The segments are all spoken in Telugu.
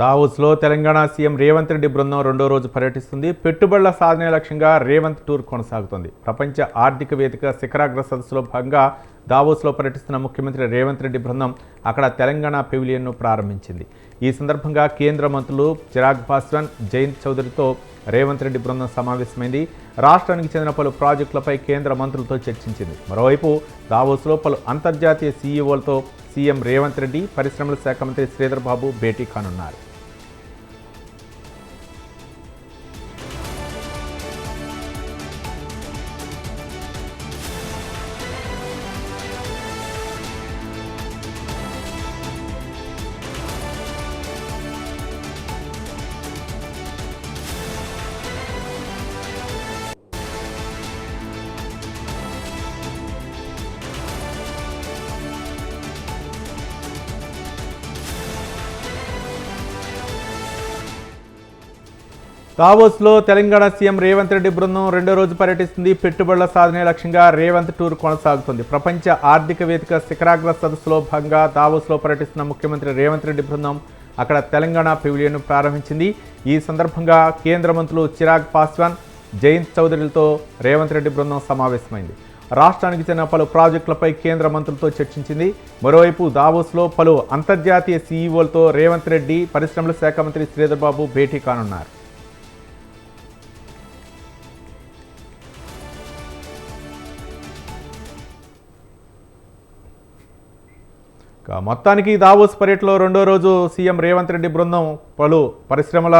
దావోస్లో తెలంగాణ సీఎం రేవంత్ రెడ్డి బృందం రెండో రోజు పర్యటిస్తుంది. పెట్టుబడుల సాధనే లక్ష్యంగా రేవంత్ టూర్ కొనసాగుతుంది. ప్రపంచ ఆర్థిక వేదిక శిఖరాగ్ర సదస్సులో భాగంగా దావోస్లో పర్యటిస్తున్న ముఖ్యమంత్రి రేవంత్ రెడ్డి బృందం అక్కడ తెలంగాణ పెవిలియన్ను ప్రారంభించింది. ఈ సందర్భంగా కేంద్ర మంత్రులు చిరాగ్ పాస్వాన్ జయంత్ చౌదరితో రేవంత్ రెడ్డి బృందం సమావేశమైంది. రాష్ట్రానికి చెందిన పలు ప్రాజెక్టులపై కేంద్ర మంత్రులతో చర్చించింది. మరోవైపు దావోస్లో పలు అంతర్జాతీయ సీఈఓలతో సీఎం రేవంత్ రెడ్డి పరిశ్రమల శాఖ మంత్రి శ్రీధర్ బాబు భేటీ కానున్నారు. దావోస్లో తెలంగాణ సీఎం రేవంత్ రెడ్డి బృందం రెండో రోజు పర్యటిస్తుంది. పెట్టుబడుల సాధనే లక్ష్యంగా రేవంత్ టూర్ కొనసాగుతుంది. ప్రపంచ ఆర్థిక వేదిక శిఖరాగ్ర సదస్సులో భాగంగా దావోస్లో పర్యటిస్తున్న ముఖ్యమంత్రి రేవంత్ రెడ్డి బృందం అక్కడ తెలంగాణ పెవిలియన్ను ప్రారంభించింది. ఈ సందర్భంగా కేంద్ర మంత్రులు చిరాగ్ పాస్వాన్ జయంత్ చౌదరిలతో రేవంత్ రెడ్డి బృందం సమావేశమైంది. రాష్ట్రానికి చెందిన పలు ప్రాజెక్టులపై కేంద్ర మంత్రులతో చర్చించింది. మరోవైపు దావోస్లో పలు అంతర్జాతీయ సీఈఓలతో రేవంత్ రెడ్డి పరిశ్రమల శాఖ మంత్రి శ్రీధర్బాబు భేటీ కానున్నారు. మొత్తానికి దావోస్ పర్యటనలో రెండో రోజు సీఎం రేవంత్ రెడ్డి బృందం పలు పరిశ్రమల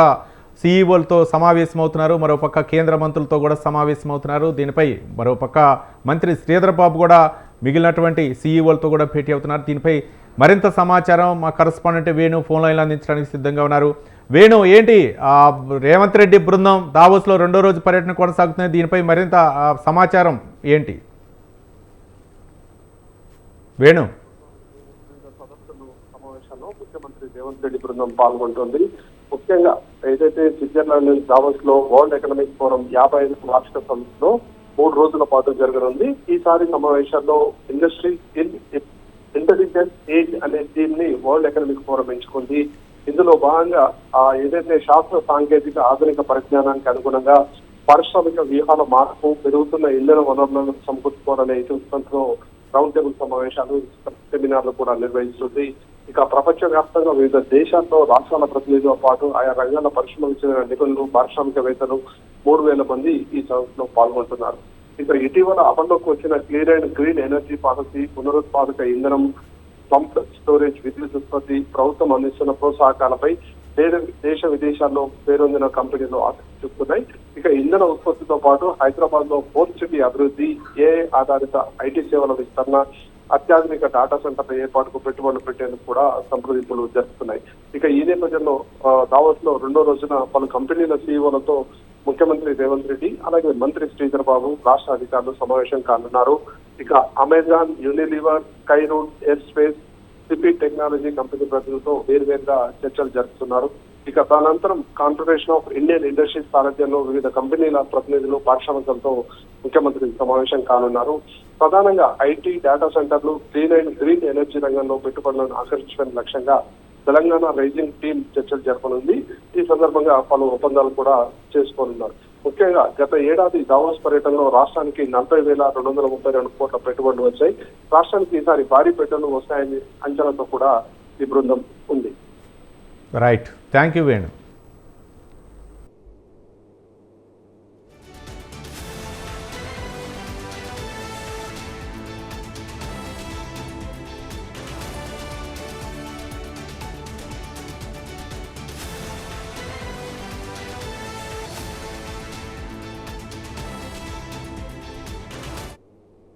సీఈఓలతో సమావేశమవుతున్నారు. మరోపక్క కేంద్ర మంత్రులతో కూడా సమావేశమవుతున్నారు. దీనిపై మరోపక్క మంత్రి శ్రీధర్ బాబు కూడా మిగిలినటువంటి సీఈఓలతో కూడా భేటీ అవుతున్నారు. దీనిపై మరింత సమాచారం మా కరస్పాండెంట్ వేణు ఫోన్ లైన్లో అందించడానికి సిద్ధంగా ఉన్నారు. వేణు ఏంటి? ఆ, రేవంత్ రెడ్డి బృందం దావోస్లో రెండో రోజు పర్యటన కొనసాగుతుంది దీనిపై మరింత సమాచారం ఏంటి? వేణు. సదస్సులు సమావేశంలో ముఖ్యమంత్రి రేవంత్ రెడ్డి బృందం పాల్గొంటుంది. ముఖ్యంగా ఏదైతే స్విట్జర్లాండ్ దావోస్లో వరల్డ్ ఎకనామిక్ ఫోరం యాభై ఐదు రాష్ట్ర సంస్థలో మూడు రోజుల పాటు జరగనుంది. ఈసారి సమావేశాల్లో ఇండస్ట్రీ ఇన్ ఇంటెలిజెన్స్ ఏజ్ అనే థీమ్ని వరల్డ్ ఎకనామిక్ ఫోరం ఎంచుకుంది. ఇందులో భాగంగా ఆ ఏదైతే శాస్త్ర సాంకేతిక ఆధునిక పరిజ్ఞానానికి అనుగుణంగా పారిశ్రామిక వ్యూహాల మార్పు పెరుగుతున్న ఇంధన వనరులను సమకూర్చుకోవాలనే ఇతివృత్తంతో రౌండ్ టేబుల్ సమావేశాలు సెమినార్లు కూడా నిర్వహిస్తుంది. ఇక ప్రపంచ వ్యాప్తంగా వివిధ దేశాల్లో రాష్ట్రాల ప్రతినిధులతో పాటు ఆయా రంగాల పరిశ్రమలకు చెందిన నిపుణులు పారిశ్రామికవేత్తలు మూడు వేల మంది ఈ సదస్సులో పాల్గొంటున్నారు. ఇక ఇటీవల అమల్లోకి వచ్చిన clear and green energy policy పునరుత్పాదక ఇంధనం పంప్ స్టోరేజ్ విద్యుత్ ఉత్పత్తి ప్రభుత్వం అందిస్తున్న ప్రోత్సాహకాలపై దేశ- దేశ విదేశాల్లో పేరొందిన కంపెనీలు ఆసక్తి చూపుతున్నాయి ఇక ఇంధన ఉత్పత్తితో పాటు హైదరాబాద్లో ఫోర్త్ సిటీ అభివృద్ధి ఏ ఆధారిత ఐటీ సేవల విస్తరణ అత్యాధునిక డాటా సెంటర్ల ఏర్పాటుకు పెట్టుబడులు పెట్టేందుకు కూడా సంప్రదింపులు జరుపుతున్నాయి. ఇక ఈ నేపథ్యంలో ఆ, దావోస్లో రెండో రోజున పలు కంపెనీల సీఈఓలతో ముఖ్యమంత్రి రేవంత్ రెడ్డి అలాగే మంత్రి శ్రీధర్ బాబు రాష్ట్ర అధికారులు సమావేశం కానున్నారు. ఇక Amazon Unilever Skyroot aerospace CP technology company ప్రతినిధులతో వేరువేరుగా చర్చలు జరుపుతున్నారు. ఇక తదనంతరం కాన్ఫెడరేషన్ ఆఫ్ ఇండియన్ ఇండస్ట్రీస్ సారథ్యంలో వివిధ కంపెనీల ప్రతినిధులు పారిశ్రామికలతో ముఖ్యమంత్రి సమావేశం కానున్నారు. ప్రధానంగా ఐటీ డేటా సెంటర్లు క్లీన్ అండ్ గ్రీన్ ఎనర్జీ రంగంలో పెట్టుబడులను ఆకర్షించడం లక్ష్యంగా తెలంగాణ రైజింగ్ టీం చర్చలు జరపనుంది. ఈ సందర్భంగా పలు ఒప్పందాలు కూడా చేసుకోనున్నారు. ముఖ్యంగా గత ఏడాది దావోస్ పర్యటనలో రాష్ట్రానికి నలభై వేల రెండు వందల ముప్పై రెండు కోట్ల పెట్టుబడులు వచ్చాయి. రాష్ట్రానికి ఈసారి భారీ పెట్టుబడులు వస్తాయని అంచనాతో కూడా ఈ బృందం ఉంది. Right thank you Venu